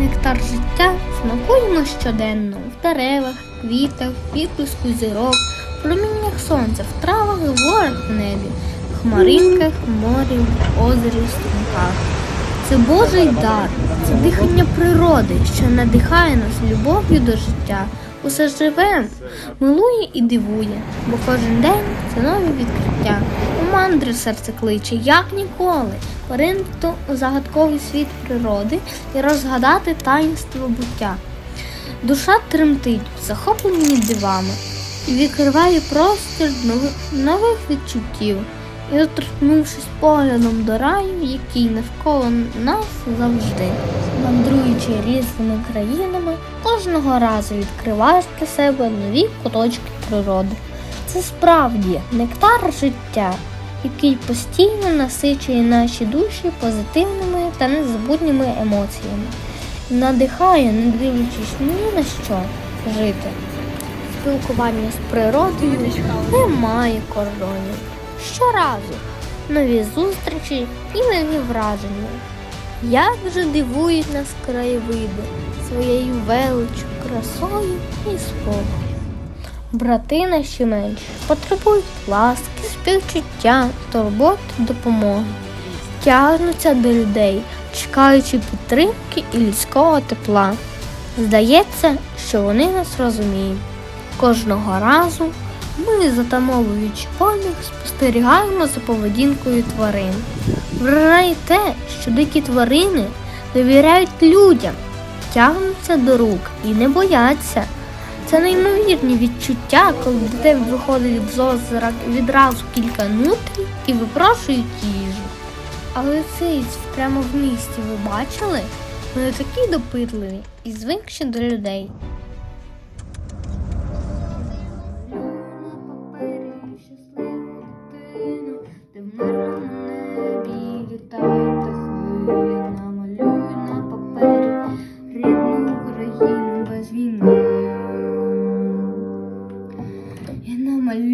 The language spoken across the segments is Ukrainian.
Нектар життя смакуємо щоденно в деревах, квітах, відблиску зірок, в проміннях сонця, в травах і горах в небі, в хмаринках, морі, в озері, стрімках. Це Божий дар, це дихання природи, що надихає нас любов'ю до життя. Усе живе, милує і дивує, бо кожен день це нові відкриття. Мандри серце кличе, як ніколи, поринути у загадковий світ природи і розгадати таїнство буття. Душа тремтить, захоплені дивами, і відкриває простір нових відчуттів. І доторкнувшись поглядом до раю, який навколо нас завжди, мандруючи різними країнами, кожного разу відкриваєш для себе нові куточки природи. Це справді нектар життя, який постійно насичує наші душі позитивними та незабутніми емоціями, надихає, не дивлячись ні на що жити. Спілкування з природою немає кордонів. Щоразу нові зустрічі і нові враження. Як же дивують нас краєвиди своєю величю, красою і спокою. Брати наші менші потребують ласки, співчуття, турботи, допомоги. Тягнуться до людей, чекаючи підтримки і людського тепла. Здається, що вони нас розуміють. Кожного разу ми, затамовуючи подих, спостерігаємо за поведінкою тварин. Вражає те, що дикі тварини довіряють людям, тягнуться до рук і не бояться. Це неймовірні відчуття, коли дитина виходить з озера відразу кілька нутрій і випрошують їжу. Але цей прямо в місті ви бачили? Вони такі допитливі і звикші до людей.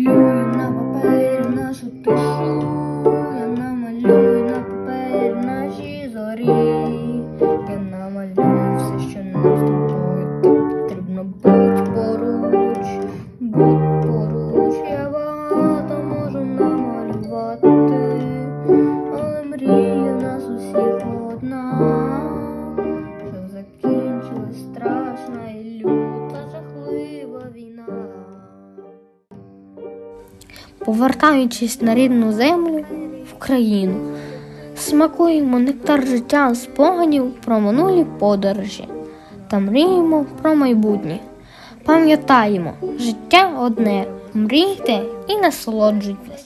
Намалюю на папері нашу тишу, я намалюю на папері наші зорі. Я намалюю все, що нам з тобою потрібно будь Повертаючись на рідну землю в країну, смакуємо нектар життя спогадів про минулі подорожі та мріємо про майбутнє. Пам'ятаємо, життя одне, мрійте і насолоджуйтесь.